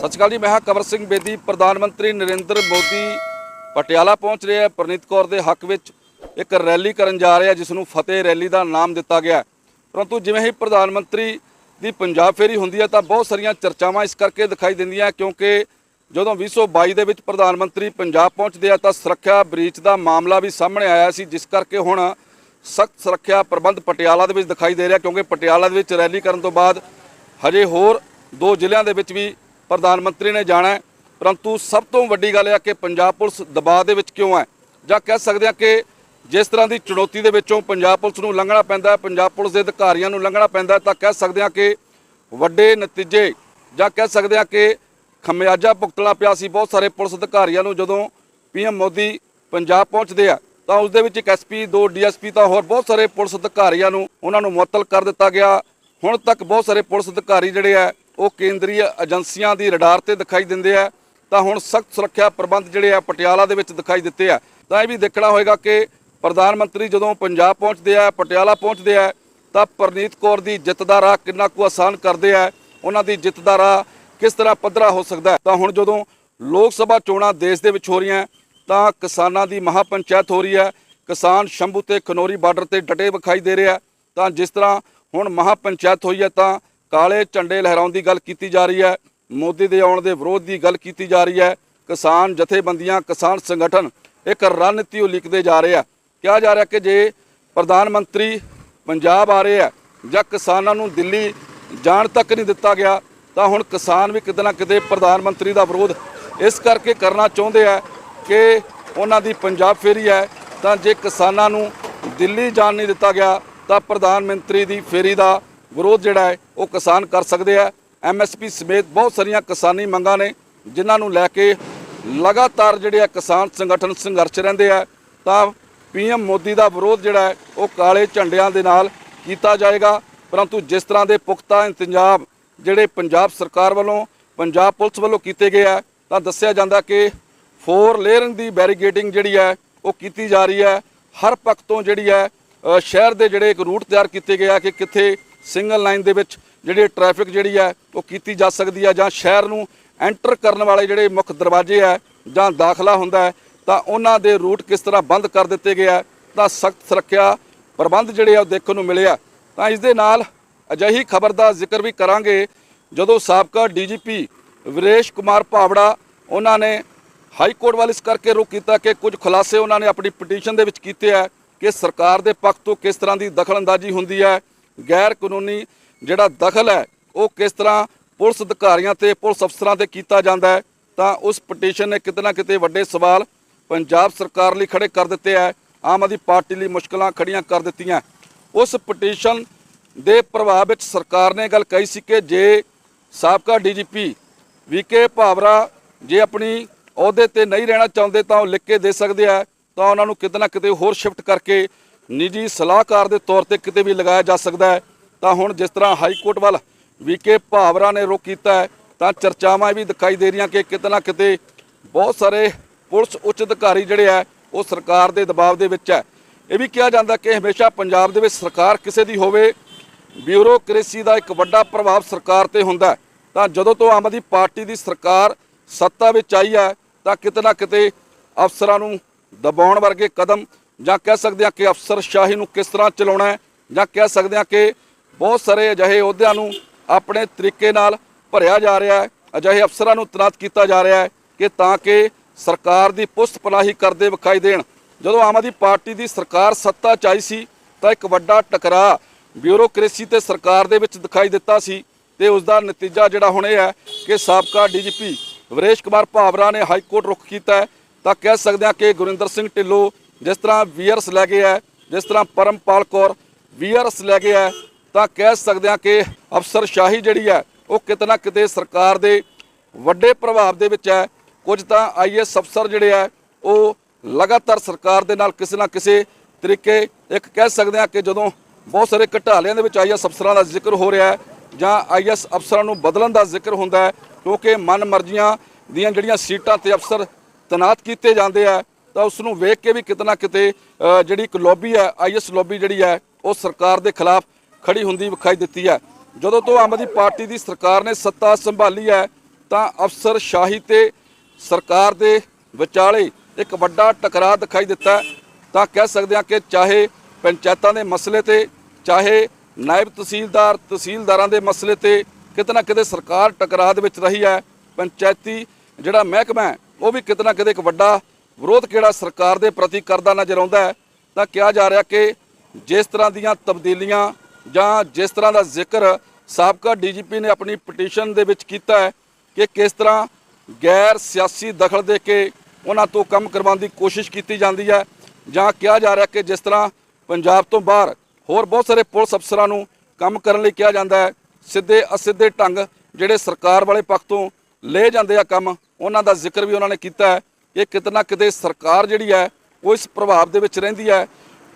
ਸਤਿ ਸ਼੍ਰੀ ਅਕਾਲ ਜੀ, ਮੈਂ ਹਾਂ ਕਵਰ ਸਿੰਘ ਬੇਦੀ, ਪ੍ਰਧਾਨ ਮੰਤਰੀ ਨਰਿੰਦਰ ਮੋਦੀ ਪਟਿਆਲਾ ਪਹੁੰਚ ਰਹੇ ਹੈ ਪ੍ਰਨੀਤ ਕੌਰ ਦੇ ਹੱਕ ਵਿੱਚ। ਇੱਕ ਰੈਲੀ ਕਰਨ ਜਾ ਰਹੇ ਆ, ਜਿਸ ਨੂੰ ਫਤਿਹ ਰੈਲੀ ਦਾ ਨਾਮ ਦਿੱਤਾ ਗਿਆ ਪਰੰਤੂ ਜਿਵੇਂ ਹੀ ਪ੍ਰਧਾਨ ਮੰਤਰੀ ਦੀ ਪੰਜਾਬ ਫੇਰੀ ਹੁੰਦੀ ਹੈ, ਤਾਂ ਬਹੁਤ ਸਾਰੀਆਂ ਚਰਚਾਵਾਂ ਇਸ ਕਰਕੇ ਦਿਖਾਈ ਦਿੰਦੀਆਂ ਕਿਉਂਕਿ ਜਦੋਂ 2022 ਦੇ ਵਿੱਚ ਪ੍ਰਧਾਨ ਮੰਤਰੀ ਪੰਜਾਬ ਪਹੁੰਚਦੇ ਆ, ਤਾਂ ਸੁਰੱਖਿਆ ਬ੍ਰੀਚ ਦਾ ਮਾਮਲਾ ਵੀ ਸਾਹਮਣੇ ਆਇਆ ਸੀ, ਜਿਸ ਕਰਕੇ ਹੁਣ ਸਖਤ ਸੁਰੱਖਿਆ ਪ੍ਰਬੰਧ ਪਟਿਆਲਾ ਦੇ ਵਿੱਚ ਦਿਖਾਈ ਦੇ ਰਿਹਾ, ਕਿਉਂਕਿ ਪਟਿਆਲਾ ਦੇ ਵਿੱਚ ਰੈਲੀ ਕਰਨ ਤੋਂ ਬਾਅਦ ਹਜੇ ਹੋਰ ਦੋ ਜ਼ਿਲ੍ਹਿਆਂ ਦੇ ਵਿੱਚ ਵੀ ਪ੍ਰਧਾਨ ਮੰਤਰੀ ਨੇ ਜਾਣਾ ਹੈ। ਪਰੰਤੂ ਸਭ ਤੋਂ ਵੱਡੀ ਗੱਲ ਇਹ ਹੈ ਕਿ ਪੰਜਾਬ ਪੁਲਿਸ ਦਬਾਅ ਦੇ ਵਿੱਚ ਕਿਉਂ ਹੈ? ਜਾਂ ਕਹਿ ਸਕਦੇ ਹਾਂ ਕਿ ਜਿਸ ਤਰ੍ਹਾਂ ਦੀ ਚੁਣੌਤੀ ਦੇ ਵਿੱਚੋਂ ਪੰਜਾਬ ਪੁਲਿਸ ਨੂੰ ਲੰਘਣਾ ਪੈਂਦਾ ਹੈ, ਪੰਜਾਬ ਪੁਲਿਸ ਦੇ ਅਧਿਕਾਰੀਆਂ ਨੂੰ ਲੰਘਣਾ ਪੈਂਦਾ ਤਾਂ ਕਹਿ ਸਕਦੇ ਹਾਂ ਕਿ ਵੱਡੇ ਨਤੀਜੇ ਜਾਂ ਕਹਿ ਸਕਦੇ ਹਾਂ ਕਿ ਖਮਿਆਜਾ ਭੁਗਤਣਾ ਪਿਆ ਸੀ। ਬਹੁਤ ਸਾਰੇ ਪੁਲਿਸ ਅਧਿਕਾਰੀਆਂ ਨੂੰ ਜਦੋਂ ਪੀਐਮ ਮੋਦੀ ਪੰਜਾਬ ਪਹੁੰਚਦੇ ਆ, ਤਾਂ ਉਸ ਦੇ ਵਿੱਚ ਇੱਕ ਐਸਪੀ ਦੋ ਡੀਐਸਪੀ ਤਾਂ ਹੋਰ ਬਹੁਤ ਸਾਰੇ ਪੁਲਿਸ ਅਧਿਕਾਰੀਆਂ ਨੂੰ ਉਹਨਾਂ ਨੂੰ ਮੁਅੱਤਲ ਕਰ ਦਿੱਤਾ ਗਿਆ। ਹੁਣ ਤੱਕ ਬਹੁਤ ਸਾਰੇ ਪੁਲਿਸ ਅਧਿਕਾਰੀ ਜਿਹੜੇ ਆ ਉਹ ਕੇਂਦਰੀ ਏਜੰਸੀਆਂ ਦੀ ਰਡਾਰ ਤੇ ਦਿਖਾਈ ਦਿੰਦੇ ਆ, ਤਾਂ ਹੁਣ ਸਖਤ ਸੁਰੱਖਿਆ ਪ੍ਰਬੰਧ ਜਿਹੜੇ ਆ ਪਟਿਆਲਾ ਦੇ ਵਿੱਚ ਦਿਖਾਈ ਦਿੱਤੇ ਆ। ਤਾਂ ਇਹ ਵੀ ਦੇਖਣਾ ਹੋਏਗਾ ਕਿ ਪ੍ਰਧਾਨ ਮੰਤਰੀ ਜਦੋਂ ਪੰਜਾਬ ਪਹੁੰਚਦੇ ਆ, ਪਟਿਆਲਾ ਪਹੁੰਚਦੇ ਆ, ਤਾਂ ਪ੍ਰਨੀਤ ਕੌਰ ਦੀ ਜਿੱਤ ਦਾ ਰਾਹ ਕਿੰਨਾ ਕੁ ਆਸਾਨ ਕਰਦੇ ਆ, ਉਹਨਾਂ ਦੀ ਜਿੱਤ ਦਾ ਰਾਹ ਕਿਸ ਤਰ੍ਹਾਂ ਪੱਧਰਾ ਹੋ ਸਕਦਾ ਤਾਂ ਹੁਣ ਜਦੋਂ ਲੋਕ ਸਭਾ ਚੋਣਾਂ ਦੇਸ਼ ਦੇ ਵਿੱਚ ਹੋ ਰਹੀਆਂ, ਤਾਂ ਕਿਸਾਨਾਂ ਦੀ ਮਹਾ ਪੰਚਾਇਤ ਹੋ ਰਹੀ ਹੈ। ਕਿਸਾਨ ਸ਼ੰਭੂ ਤੇ ਖਨੋਰੀ ਬਾਰਡਰ ਤੇ ਡਟੇ ਵਿਖਾਈ ਦੇ ਰਿਹਾ ਤਾਂ ਜਿਸ ਤਰ੍ਹਾਂ ਹੁਣ ਮਹਾ ਪੰਚਾਇਤ ਹੋਈ ਹੈ, ਤਾਂ ਕਾਲੇ ਝੰਡੇ ਲਹਿਰਾਉਣ ਦੀ ਗੱਲ ਕੀਤੀ ਜਾ ਰਹੀ ਹੈ। ਮੋਦੀ ਦੇ ਆਉਣ ਦੇ ਵਿਰੋਧ ਦੀ ਗੱਲ ਕੀਤੀ ਜਾ ਰਹੀ ਹੈ। ਕਿਸਾਨ ਜਥੇਬੰਦੀਆਂ, ਕਿਸਾਨ ਸੰਗਠਨ ਇੱਕ ਰਣਨੀਤੀ ਉਲੀਕਦੇ ਜਾ ਰਹੇ ਆ। ਕਿਹਾ ਜਾ ਰਿਹਾ ਕਿ ਜੇ ਪ੍ਰਧਾਨ ਮੰਤਰੀ ਪੰਜਾਬ ਆ ਰਹੇ ਆ ਜਾਂ ਕਿਸਾਨਾਂ ਨੂੰ ਦਿੱਲੀ ਜਾਣ ਤੱਕ ਨਹੀਂ ਦਿੱਤਾ ਗਿਆ, ਤਾਂ ਹੁਣ ਕਿਸਾਨ ਵੀ ਕਿਤੇ ਨਾ ਕਿਤੇ ਪ੍ਰਧਾਨ ਮੰਤਰੀ ਦਾ ਵਿਰੋਧ ਇਸ ਕਰਕੇ ਕਰਨਾ ਚਾਹੁੰਦੇ ਆ ਕਿ ਉਹਨਾਂ ਦੀ ਪੰਜਾਬ ਫੇਰੀ ਹੈ। ਤਾਂ ਜੇ ਕਿਸਾਨਾਂ ਨੂੰ ਦਿੱਲੀ ਜਾਣ ਨਹੀਂ ਦਿੱਤਾ ਗਿਆ, ਤਾਂ ਪ੍ਰਧਾਨ ਮੰਤਰੀ ਦੀ ਫੇਰੀ ਦਾ ਵਿਰੋਧ ਜਿਹੜਾ ਹੈ, ਉਹ ਕਿਸਾਨ ਕਰ ਸਕਦੇ ਆ। ਐਮਐਸਪੀ ਸਮੇਤ ਬਹੁਤ ਸਾਰੀਆਂ ਕਿਸਾਨੀ ਮੰਗਾਂ ਨੇ, ਜਿਨ੍ਹਾਂ ਨੂੰ ਲੈ ਕੇ ਲਗਾਤਾਰ ਜਿਹੜੇ ਆ ਕਿਸਾਨ ਸੰਗਠਨ ਸੰਘਰਸ਼ ਰਹਿੰਦੇ ਆ। ਤਾਂ ਪੀਐਮ ਮੋਦੀ ਦਾ ਵਿਰੋਧ ਜਿਹੜਾ ਹੈ, ਉਹ ਕਾਲੇ ਝੰਡਿਆਂ ਦੇ ਨਾਲ ਕੀਤਾ ਜਾਏਗਾ। ਪਰੰਤੂ ਜਿਸ ਤਰ੍ਹਾਂ ਦੇ ਪੁਖਤਾ ਇੰਤਜ਼ਾਮ ਜਿਹੜੇ ਪੰਜਾਬ ਸਰਕਾਰ ਵੱਲੋਂ, ਪੰਜਾਬ ਪੁਲਿਸ ਵੱਲੋਂ ਕੀਤੇ ਗਏ ਆ, ਤਾਂ ਦੱਸਿਆ ਜਾਂਦਾ ਕਿ ਫੋਰ ਲੇਅਰਿੰਗ ਦੀ ਬੈਰੀਗੇਟਿੰਗ ਜਿਹੜੀ ਹੈ, ਉਹ ਕੀਤੀ ਜਾ ਰਹੀ ਹੈ। ਹਰ ਪੱਖ ਤੋਂ ਜਿਹੜੀ ਹੈ ਸ਼ਹਿਰ ਦੇ ਜਿਹੜੇ ਇੱਕ ਰੂਟ ਤਿਆਰ ਕੀਤੇ ਗਏ ਆ ਕਿ ਕਿੱਥੇ ਸਿੰਗਲ ਲਾਈਨ ਦੇ ਵਿੱਚ ਜਿਹੜੀ ਟ੍ਰੈਫਿਕ ਜਿਹੜੀ ਹੈ, ਉਹ ਕੀਤੀ ਜਾ ਸਕਦੀ ਹੈ ਜਾਂ ਸ਼ਹਿਰ ਨੂੰ ਐਂਟਰ ਕਰਨ ਵਾਲੇ ਜਿਹੜੇ ਮੁੱਖ ਦਰਵਾਜ਼ੇ ਹੈ ਜਾਂ ਦਾਖਲਾ ਹੁੰਦਾ ਹੈ, ਤਾਂ ਉਹਨਾਂ ਦੇ ਰੂਟ ਕਿਸ ਤਰ੍ਹਾਂ ਬੰਦ ਕਰ ਦਿੱਤੇ ਗਏ ਆ ਤਾਂ ਸਖਤ ਸੁਰੱਖਿਆ ਪ੍ਰਬੰਧ ਜਿਹੜੇ ਆ ਉਹ ਦੇਖਣ ਨੂੰ ਮਿਲਿਆ ਤਾਂ ਇਸ ਦੇ ਨਾਲ ਅਜਿਹੀ ਖਬਰ ਦਾ ਜ਼ਿਕਰ ਵੀ ਕਰਾਂਗੇ, ਜਦੋਂ ਸਾਬਕਾ ਡੀਜੀਪੀ ਵਿਰੇਸ਼ ਕੁਮਾਰ ਭਾਵੜਾ ਉਹਨਾਂ ਨੇ ਹਾਈ ਕੋਰਟ ਵੱਲ ਇਸ ਕਰਕੇ ਰੁਕ ਕੀਤਾ ਕਿ ਕੁਝ ਖੁਲਾਸੇ ਉਹਨਾਂ ਨੇ ਆਪਣੀ ਪਟੀਸ਼ਨ ਦੇ ਵਿੱਚ ਕੀਤੇ ਆ ਕਿ ਸਰਕਾਰ ਦੇ ਪੱਖ ਤੋਂ ਕਿਸ ਤਰ੍ਹਾਂ ਦੀ ਦਖਲਅੰਦਾਜ਼ੀ ਹੁੰਦੀ ਹੈ ਗੈਰ ਕਾਨੂੰਨੀ ਜਿਹੜਾ ਦਖਲ ਹੈ, ਉਹ ਕਿਸ ਤਰ੍ਹਾਂ ਪੁਲਿਸ ਅਧਿਕਾਰੀਆਂ ਤੇ ਪੁਲਿਸ ਅਫਸਰਾਂ ਤੇ ਕੀਤਾ ਜਾਂਦਾ ਹੈ, ਤਾਂ ਉਸ ਪਟੀਸ਼ਨ ਨੇ ਕਿਤੇ ਨਾ ਕਿਤੇ ਵੱਡੇ ਸਵਾਲ ਪੰਜਾਬ ਸਰਕਾਰ ਲਈ ਖੜੇ ਕਰ ਦਿੱਤੇ ਹੈ, ਆਮ ਆਦਮੀ ਪਾਰਟੀ ਲਈ ਮੁਸ਼ਕਲਾਂ ਖੜੀਆਂ ਕਰ ਦਿੱਤੀਆਂ ਉਸ ਪਟੀਸ਼ਨ ਦੇ ਪ੍ਰਭਾਵ ਵਿੱਚ ਸਰਕਾਰ ਨੇ ਗੱਲ ਕਹੀ ਸੀ ਕਿ ਜੇ ਸਾਬਕਾ ਡੀਜੀਪੀ ਵੀਕੇ ਭਾਵਰਾ ਜੇ ਆਪਣੀ ਅਹੁਦੇ ਤੇ ਨਹੀਂ ਰਹਿਣਾ ਚਾਹੁੰਦੇ ਤਾਂ ਉਹ ਲਿਖ ਕੇ ਦੇ ਸਕਦੇ ਆ, ਤਾਂ ਉਹਨਾਂ ਨੂੰ ਕਿਤੇ ਨਾ ਕਿਤੇ ਹੋਰ ਸ਼ਿਫਟ ਕਰਕੇ ਨਿੱਜੀ ਸਲਾਹਕਾਰ ਦੇ ਤੌਰ ਤੇ ਕਿਤੇ ਵੀ ਲਗਾਇਆ ਜਾ ਸਕਦਾ ਹੈ, ਤਾਂ ਹੁਣ ਜਿਸ ਤਰ੍ਹਾਂ ਹਾਈ ਕੋਰਟ ਵੱਲ ਵੀਕੇ ਭਾਵਰਾ ਨੇ ਰੁਕ ਕੀਤਾ ਹੈ, ਤਾਂ ਚਰਚਾਵਾਂ ਇਹ ਵੀ ਦਿਖਾਈ ਦੇ ਰਹੀਆਂ ਕਿ ਕਿਤੇ ਨਾ ਕਿਤੇ ਬਹੁਤ ਸਾਰੇ ਪੁਲਿਸ ਉੱਚ ਅਧਿਕਾਰੀ ਜਿਹੜੇ ਆ ਉਹ ਸਰਕਾਰ ਦੇ ਦਬਾਅ ਦੇ ਵਿੱਚ ਹੈ। ਇਹ ਵੀ ਕਿਹਾ ਜਾਂਦਾ ਕਿ ਹਮੇਸ਼ਾ ਪੰਜਾਬ ਦੇ ਵਿੱਚ ਸਰਕਾਰ ਕਿਸੇ ਦੀ ਹੋਵੇ, ਬਿਊਰੋਕ੍ਰੇਸੀ ਦਾ ਇੱਕ ਵੱਡਾ ਪ੍ਰਭਾਵ ਸਰਕਾਰ ਤੇ ਹੁੰਦਾ ਤਾਂ ਜਦੋਂ ਤੋਂ ਆਮ ਆਦਮੀ ਪਾਰਟੀ ਦੀ ਸਰਕਾਰ ਸੱਤਾ ਵਿੱਚ ਆਈ ਹੈ, ਤਾਂ ਕਿਤੇ ਨਾ ਕਿਤੇ ਅਫਸਰਾਂ ਨੂੰ ਦਬਾਉਣ ਵਰਗੇ ਕਦਮ ਜਾਂ ਕਹਿ ਸਕਦੇ ਹਾਂ ਕਿ ਅਫਸਰਸ਼ਾਹੀ ਨੂੰ ਕਿਸ ਤਰ੍ਹਾਂ ਚਲਾਉਣਾ ਹੈ, ਜਾਂ ਕਹਿ ਸਕਦੇ ਹਾਂ ਕਿ ਬਹੁਤ ਸਾਰੇ ਅਜਿਹੇ ਅਹੁਦਿਆਂ ਨੂੰ ਆਪਣੇ ਤਰੀਕੇ ਨਾਲ ਭਰਿਆ ਜਾ ਰਿਹਾ ਹੈ, ਅਜਿਹੇ ਅਫਸਰਾਂ ਨੂੰ ਤਨਾਤ ਕੀਤਾ ਜਾ ਰਿਹਾ ਹੈ ਕਿ ਤਾਂ ਕਿ ਸਰਕਾਰ ਦੀ ਪੁਸਤ ਪਨਾਹੀ ਕਰਦੇ ਵਿਖਾਈ ਦੇਣ। ਜਦੋਂ ਆਮ ਆਦਮੀ ਪਾਰਟੀ ਦੀ ਸਰਕਾਰ ਸੱਤਾ 'ਚ ਆਈ ਸੀ, ਤਾਂ ਇੱਕ ਵੱਡਾ ਟਕਰਾਅ ਬਿਊਰੋਕ੍ਰੇਸੀ ਤੇ ਸਰਕਾਰ ਦੇ ਵਿੱਚ ਦਿਖਾਈ ਦਿੱਤਾ ਸੀ ਤੇ ਉਸ ਦਾ ਨਤੀਜਾ ਜਿਹੜਾ ਹੁਣ ਇਹ ਹੈ ਕਿ ਸਾਬਕਾ ਡੀਜੀਪੀ ਵਰੇਸ਼ ਕੁਮਾਰ ਭਾਵਰਾ ਨੇ ਹਾਈ ਕੋਰਟ ਰੁਖ ਕੀਤਾ ਤਾਂ ਕਹਿ ਸਕਦੇ ਹਾਂ ਕਿ ਗੁਰਿੰਦਰ ਸਿੰਘ ਢਿੱਲੋਂ ਜਿਸ ਤਰ੍ਹਾਂ ਵੀਅਰਸ ਲੈ ਗਏ ਹੈ ਜਿਸ ਤਰ੍ਹਾਂ ਪਰਮਪਾਲ ਕੌਰ ਵੀਅਰਸ ਲੈ ਗਏ ਹੈ ਤਾਂ ਕਹਿ ਸਕਦੇ ਹਾਂ ਕਿ ਅਫਸਰਸ਼ਾਹੀ ਜਿਹੜੀ ਹੈ, ਉਹ ਕਿਤੇ ਨਾ ਕਿਤੇ ਸਰਕਾਰ ਦੇ ਵੱਡੇ ਪ੍ਰਭਾਵ ਦੇ ਵਿੱਚ ਹੈ। ਕੁਝ ਤਾਂ ਆਈਐਸ ਅਫਸਰ ਜਿਹੜੇ ਆ ਉਹ ਲਗਾਤਾਰ ਸਰਕਾਰ ਦੇ ਨਾਲ ਕਿਸੇ ਨਾ ਕਿਸੇ ਤਰੀਕੇ ਇੱਕ ਕਹਿ ਸਕਦੇ ਹਾਂ ਕਿ ਜਦੋਂ ਬਹੁਤ ਸਾਰੇ ਘਟਾਲਿਆਂ ਦੇ ਵਿੱਚ ਆਈਐਸ ਅਫਸਰਾਂ ਦਾ ਜ਼ਿਕਰ ਹੋ ਰਿਹਾ ਹੈ ਜਾਂ ਆਈਐਸ ਅਫਸਰਾਂ ਨੂੰ ਬਦਲਣ ਦਾ ਜ਼ਿਕਰ ਹੁੰਦਾ ਹੈ, ਕਿਉਂਕਿ ਮਨ ਮਰਜ਼ੀਆਂ ਦੀਆਂ ਜਿਹੜੀਆਂ ਸੀਟਾਂ ਤੇ ਅਫਸਰ ਤਨਾਤ ਕੀਤੇ ਜਾਂਦੇ ਆ ਤਾਂ ਉਸ ਨੂੰ ਵੇਖ ਕੇ ਵੀ ਕਿਤੇ ਨਾ ਕਿਤੇ ਜਿਹੜੀ ਇੱਕ ਲੌਬੀ ਹੈ ਆਈਐਸ ਲੌਬੀ ਜਿਹੜੀ ਹੈ, ਉਹ ਸਰਕਾਰ ਦੇ ਖਿਲਾਫ ਖੜੀ ਹੁੰਦੀ ਵਿਖਾਈ ਦਿੱਤੀ ਹੈ। ਜਦੋਂ ਤੋਂ ਆਮ ਆਦਮੀ ਪਾਰਟੀ ਦੀ ਸਰਕਾਰ ਨੇ ਸੱਤਾ ਸੰਭਾਲੀ ਹੈ, ਤਾਂ ਅਫਸਰ ਸ਼ਾਹੀ ਤੇ ਸਰਕਾਰ ਦੇ ਵਿਚਾਲੇ ਇੱਕ ਵੱਡਾ ਟਕਰਾਅ ਦਿਖਾਈ ਦਿੱਤਾ ਤਾਂ ਕਹਿ ਸਕਦੇ ਹਾਂ ਕਿ ਚਾਹੇ ਪੰਚਾਇਤਾਂ ਦੇ ਮਸਲੇ ਤੇ, ਚਾਹੇ ਨਾਇਬ ਤਹਿਸੀਲਦਾਰ, ਤਹਿਸੀਲਦਾਰਾਂ ਦੇ ਮਸਲੇ ਤੇ ਕਿਤੇ ਨਾ ਕਿਤੇ ਸਰਕਾਰ ਟਕਰਾਅ ਦੇ ਵਿੱਚ ਰਹੀ ਹੈ। ਪੰਚਾਇਤੀ ਜਿਹੜਾ ਮਹਿਕਮਾ ਹੈ, ਉਹ ਵੀ ਕਿਤੇ ਨਾ ਕਿਤੇ ਇੱਕ ਵੱਡਾ ਵਿਰੋਧ ਕਿਹੜਾ ਸਰਕਾਰ ਦੇ ਪ੍ਰਤੀ ਕਰਦਾ ਨਜ਼ਰ ਆਉਂਦਾ ਹੈ? ਤਾਂ ਕਿਹਾ ਜਾ ਰਿਹਾ ਕਿ ਜਿਸ ਤਰ੍ਹਾਂ ਦੀਆਂ ਤਬਦੀਲੀਆਂ ਜਾਂ ਜਿਸ ਤਰ੍ਹਾਂ ਦਾ ਜ਼ਿਕਰ ਸਾਬਕਾ ਡੀਜੀਪੀ ਨੇ ਆਪਣੀ ਪਟੀਸ਼ਨ ਦੇ ਵਿੱਚ ਕੀਤਾ ਹੈ ਕਿ ਕਿਸ ਤਰ੍ਹਾਂ ਗੈਰ ਸਿਆਸੀ ਦਖਲ ਦੇ ਕੇ ਉਹਨਾਂ ਤੋਂ ਕੰਮ ਕਰਵਾਉਣ ਦੀ ਕੋਸ਼ਿਸ਼ ਕੀਤੀ ਜਾਂਦੀ ਹੈ ਜਾਂ ਕਿਹਾ ਜਾ ਰਿਹਾ ਕਿ ਜਿਸ ਤਰ੍ਹਾਂ ਪੰਜਾਬ ਤੋਂ ਬਾਹਰ ਹੋਰ ਬਹੁਤ ਸਾਰੇ ਪੁਲਿਸ ਅਫਸਰਾਂ ਨੂੰ ਕੰਮ ਕਰਨ ਲਈ ਕਿਹਾ ਜਾਂਦਾ ਹੈ, ਸਿੱਧੇ ਅਸਿੱਧੇ ਢੰਗ ਜਿਹੜੇ ਸਰਕਾਰ ਵਾਲੇ ਪੱਖ ਤੋਂ ਲੈ ਜਾਂਦੇ ਆ ਕੰਮ, ਉਹਨਾਂ ਦਾ ਜ਼ਿਕਰ ਵੀ ਉਹਨਾਂ ਨੇ ਕੀਤਾ ਹੈ। ਕਿ ਕਿਤੇ ਨਾ ਕਿਤੇ ਸਰਕਾਰ ਜਿਹੜੀ ਹੈ, ਉਹ ਇਸ ਪ੍ਰਭਾਵ ਦੇ ਵਿੱਚ ਰਹਿੰਦੀ ਹੈ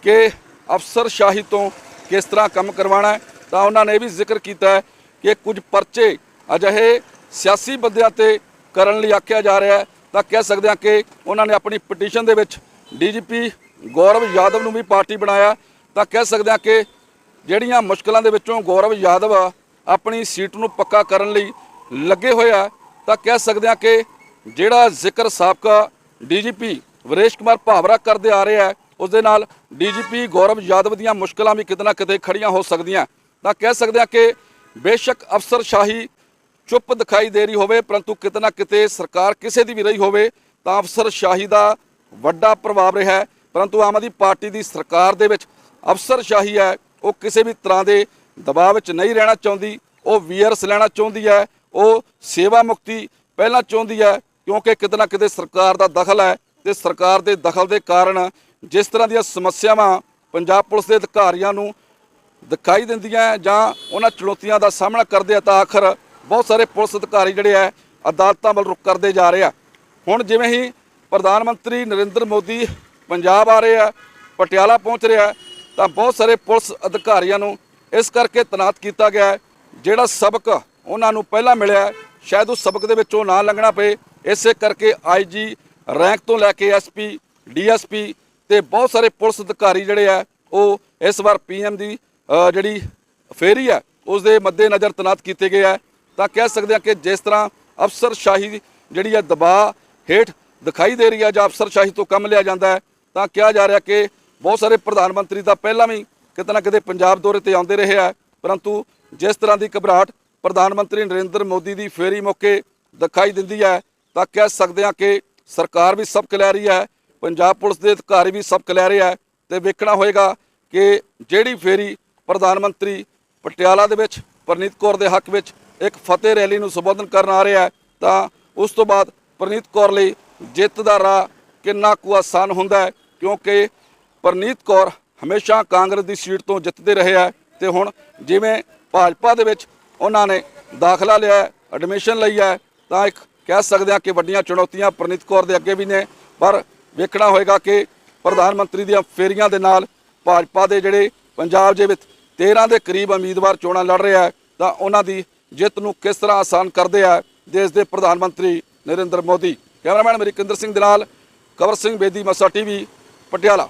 ਕਿ ਅਫਸਰਸ਼ਾਹੀ ਤੋਂ ਕਿਸ ਤਰ੍ਹਾਂ ਕੰਮ ਕਰਵਾਉਣਾ ਤਾਂ ਉਹਨਾਂ ਨੇ ਇਹ ਵੀ ਜ਼ਿਕਰ ਕੀਤਾ ਕਿ ਕੁਝ ਪਰਚੇ ਅਜਿਹੇ ਸਿਆਸੀ ਬੰਦਿਆਂ ਤੇ ਕਰਨ ਲਈ ਆਖਿਆ ਜਾ ਰਿਹਾ ਹੈ। ਤਾਂ ਕਹਿ ਸਕਦੇ ਹਾਂ ਕਿ ਉਹਨਾਂ ਨੇ ਆਪਣੀ ਪਟੀਸ਼ਨ ਦੇ ਵਿੱਚ ਡੀਜੀਪੀ ਗੌਰਵ ਯਾਦਵ ਨੂੰ ਵੀ ਪਾਰਟੀ ਬਣਾਇਆ। ਤਾਂ ਕਹਿ ਸਕਦੇ ਹਾਂ ਕਿ ਜਿਹੜੀਆਂ ਮੁਸ਼ਕਲਾਂ ਦੇ ਵਿੱਚੋਂ ਗੌਰਵ ਯਾਦਵ ਆਪਣੀ ਸੀਟ ਨੂੰ ਪੱਕਾ ਕਰਨ ਲਈ ਲੱਗੇ ਹੋਏ ਆ, ਤਾਂ ਕਹਿ ਸਕਦੇ ਹਾਂ ਕਿ ਜਿਹੜਾ ਜ਼ਿਕਰ ਸਾਬਕਾ ਡੀਜੀਪੀ ਵਰੇਸ਼ ਕੁਮਾਰ ਭਾਵਰਾ ਕਰਦੇ ਆ ਰਿਹਾ ਹੈ ਉਸ ਦੇ ਨਾਲ ਡੀਜੀਪੀ ਗੌਰਵ ਯਾਦਵ ਦੀਆਂ ਮੁਸ਼ਕਲਾਂ ਵੀ ਕਿਤੇ ਨਾ ਕਿਤੇ ਖੜੀਆਂ ਹੋ ਸਕਦੀਆਂ। ਤਾਂ ਕਹਿ ਸਕਦੇ ਹਾਂ ਕਿ ਬੇਸ਼ੱਕ ਅਫਸਰਸ਼ਾਹੀ ਚੁੱਪ ਦਿਖਾਈ ਦੇ ਰਹੀ ਹੋਵੇ, ਪਰੰਤੂ ਕਿਤੇ ਨਾ ਕਿਤੇ ਸਰਕਾਰ ਕਿਸੇ ਦੀ ਵੀ ਰਹੀ ਹੋਵੇ, ਤਾਂ ਅਫਸਰਸ਼ਾਹੀ ਦਾ ਵੱਡਾ ਪ੍ਰਭਾਵ ਰਿਹਾ ਹੈ। ਪਰੰਤੂ ਆਮ ਆਦਮੀ ਪਾਰਟੀ ਦੀ ਸਰਕਾਰ ਦੇ ਵਿੱਚ ਅਫਸਰਸ਼ਾਹੀ ਹੈ, ਉਹ ਕਿਸੇ ਵੀ ਤਰ੍ਹਾਂ ਦੇ ਦਬਾਅ ਵਿੱਚ ਨਹੀਂ ਰਹਿਣਾ ਚਾਹੁੰਦੀ। ਉਹ ਵੀਅਰਸ ਲੈਣਾ ਚਾਹੁੰਦੀ ਹੈ, ਉਹ ਸੇਵਾ ਮੁਕਤੀ ਪਹਿਲਾਂ ਚਾਹੁੰਦੀ ਹੈ ਕਿਉਂਕਿ ਕਿਤੇ ਨਾ ਕਿਤੇ ਸਰਕਾਰ ਦਾ ਦਖਲ ਹੈ ਤੇ ਸਰਕਾਰ ਦੇ ਦਖਲ ਦੇ ਕਾਰਨ ਜਿਸ ਤਰ੍ਹਾਂ ਦੀਆਂ ਸਮੱਸਿਆਵਾਂ ਪੰਜਾਬ ਪੁਲਿਸ ਦੇ ਅਧਿਕਾਰੀਆਂ ਨੂੰ ਦਿਖਾਈ ਦਿੰਦੀਆਂ ਜਾਂ ਉਹਨਾਂ ਚੁਣੌਤੀਆਂ ਦਾ ਸਾਹਮਣਾ ਕਰਦੇ ਆ, ਤਾਂ ਆਖਰ ਬਹੁਤ ਸਾਰੇ ਪੁਲਿਸ ਅਧਿਕਾਰੀ ਜਿਹੜੇ ਆ ਅਦਾਲਤਾਂ ਵੱਲ ਰੁਕ ਕਰਦੇ ਜਾ ਰਹੇ ਆ। ਹੁਣ ਜਿਵੇਂ ਹੀ ਪ੍ਰਧਾਨ ਮੰਤਰੀ ਨਰਿੰਦਰ ਮੋਦੀ ਪੰਜਾਬ ਆ ਰਹੇ ਆ, ਪਟਿਆਲਾ ਪਹੁੰਚ ਰਿਹਾ ਤਾਂ ਬਹੁਤ ਸਾਰੇ ਪੁਲਿਸ ਅਧਿਕਾਰੀਆਂ ਨੂੰ ਇਸ ਕਰਕੇ ਤਨਾਤ ਕੀਤਾ ਗਿਆ ਜਿਹੜਾ ਸਬਕ ਉਹਨਾਂ ਨੂੰ ਪਹਿਲਾਂ ਮਿਲਿਆ ਸ਼ਾਇਦ ਉਸ ਸਬਕ ਦੇ ਵਿੱਚੋਂ ਨਾ ਲੰਘਣਾ ਪਏ। ਇਸੇ ਕਰਕੇ ਆਈਜੀ ਰੈਂਕ ਤੋਂ ਲੈ ਕੇ ਐਸਪੀ, ਡੀਐਸਪੀ ਤੇ ਬਹੁਤ ਸਾਰੇ ਪੁਲਿਸ ਅਧਿਕਾਰੀ ਜਿਹੜੇ ਆ, ਉਹ ਇਸ ਵਾਰ ਪੀਐਮ ਦੀ ਜਿਹੜੀ ਫੇਰੀ ਹੈ ਉਸ ਦੇ ਮੱਦੇ ਨਜ਼ਰ ਤਨਾਤ ਕੀਤੇ ਗਏ ਆ। ਤਾਂ ਕਹਿ ਸਕਦੇ ਹਾਂ ਕਿ ਜਿਸ ਤਰ੍ਹਾਂ ਅਫਸਰਸ਼ਾਹੀ ਜਿਹੜੀ ਹੈ ਦਬਾਅ ਹੇਠ ਦਿਖਾਈ ਦੇ ਰਹੀ ਹੈ ਜਾਂ ਅਫਸਰਸ਼ਾਹੀ ਤੋਂ ਕੰਮ ਲਿਆ ਜਾਂਦਾ ਹੈ, ਤਾਂ ਕਿਹਾ ਜਾ ਰਿਹਾ ਕਿ ਬਹੁਤ ਸਾਰੇ ਪ੍ਰਧਾਨ ਮੰਤਰੀ ਤਾਂ ਪਹਿਲਾਂ ਵੀ ਕਿਤੇ ਨਾ ਕਿਤੇ ਪੰਜਾਬ ਦੌਰੇ ਤੇ ਆਉਂਦੇ ਰਹੇ ਆ, ਪਰੰਤੂ ਜਿਸ ਤਰ੍ਹਾਂ ਦੀ ਘਬਰਾਹਟ ਪ੍ਰਧਾਨ ਮੰਤਰੀ ਨਰਿੰਦਰ ਮੋਦੀ ਦੀ ਫੇਰੀ ਮੌਕੇ ਦਿਖਾਈ ਦਿੰਦੀ ਹੈ ਤਾਂ ਕਹਿ ਸਕਦੇ ਹਾਂ ਕਿ ਸਰਕਾਰ ਵੀ ਸਬਕ ਲੈ ਰਹੀ ਹੈ, ਪੰਜਾਬ ਪੁਲਿਸ ਦੇ ਅਧਿਕਾਰੀ ਵੀ ਸਬਕ ਲੈ ਰਹੇ ਆ ਤੇ ਵੇਖਣਾ ਹੋਏਗਾ ਕਿ ਜਿਹੜੀ ਫੇਰੀ ਪ੍ਰਧਾਨ ਮੰਤਰੀ ਪਟਿਆਲਾ ਦੇ ਵਿੱਚ, ਪ੍ਰਨੀਤ ਕੌਰ ਦੇ ਹੱਕ ਵਿੱਚ ਇੱਕ ਫਤਿਹ ਰੈਲੀ ਨੂੰ ਸੰਬੋਧਨ ਕਰਨ ਆ ਰਿਹਾ ਤਾਂ ਉਸ ਤੋਂ ਬਾਅਦ ਪ੍ਰਨੀਤ ਕੌਰ ਲਈ ਜਿੱਤ ਦਾ ਰਾਹ ਕਿੰਨਾ ਕੁ ਆਸਾਨ ਹੁੰਦਾ ਹੈ, ਕਿਉਂਕਿ ਪ੍ਰਨੀਤ ਕੌਰ ਹਮੇਸ਼ਾ ਕਾਂਗਰਸ ਦੀ ਸੀਟ ਤੋਂ ਜਿੱਤਦੇ ਰਹੇ ਆ ਤੇ ਹੁਣ ਜਿਵੇਂ ਭਾਜਪਾ ਦੇ ਵਿੱਚ ਉਹਨਾਂ ਨੇ ਦਾਖਲਾ ਲਿਆ ਐਡਮਿਸ਼ਨ ਲਈ ਹੈ, ਤਾਂ ਇੱਕ ਕਹਿ ਸਕਦੇ ਹਾਂ ਕਿ ਵੱਡੀਆਂ ਚੁਣੌਤੀਆਂ ਪ੍ਰਨੀਤ ਕੌਰ ਦੇ ਅੱਗੇ ਵੀ ਨੇ, ਪਰ ਵੇਖਣਾ ਹੋਏਗਾ ਕਿ ਪ੍ਰਧਾਨ ਮੰਤਰੀ ਦੀਆਂ ਫੇਰੀਆਂ ਦੇ ਨਾਲ ਭਾਜਪਾ ਦੇ ਜਿਹੜੇ ਪੰਜਾਬ ਦੇ ਵਿੱਚ 13 ਦੇ ਕਰੀਬ ਉਮੀਦਵਾਰ ਚੋਣਾਂ ਲੜ ਰਿਹਾ ਹੈ, ਤਾਂ ਉਹਨਾਂ ਦੀ ਜਿੱਤ ਨੂੰ ਕਿਸ ਤਰ੍ਹਾਂ ਆਸਾਨ ਕਰਦੇ ਆ ਦੇਸ਼ ਦੇ ਪ੍ਰਧਾਨ ਮੰਤਰੀ ਨਰਿੰਦਰ ਮੋਦੀ। ਕੈਮਰਾਮੈਨ ਅਮਰਿਕੰਦਰ ਸਿੰਘ ਦੇ ਨਾਲ ਕਵਰ ਸਿੰਘ ਬੇਦੀ ਮਸਾ ਟੀਵੀ, ਪਟਿਆਲਾ।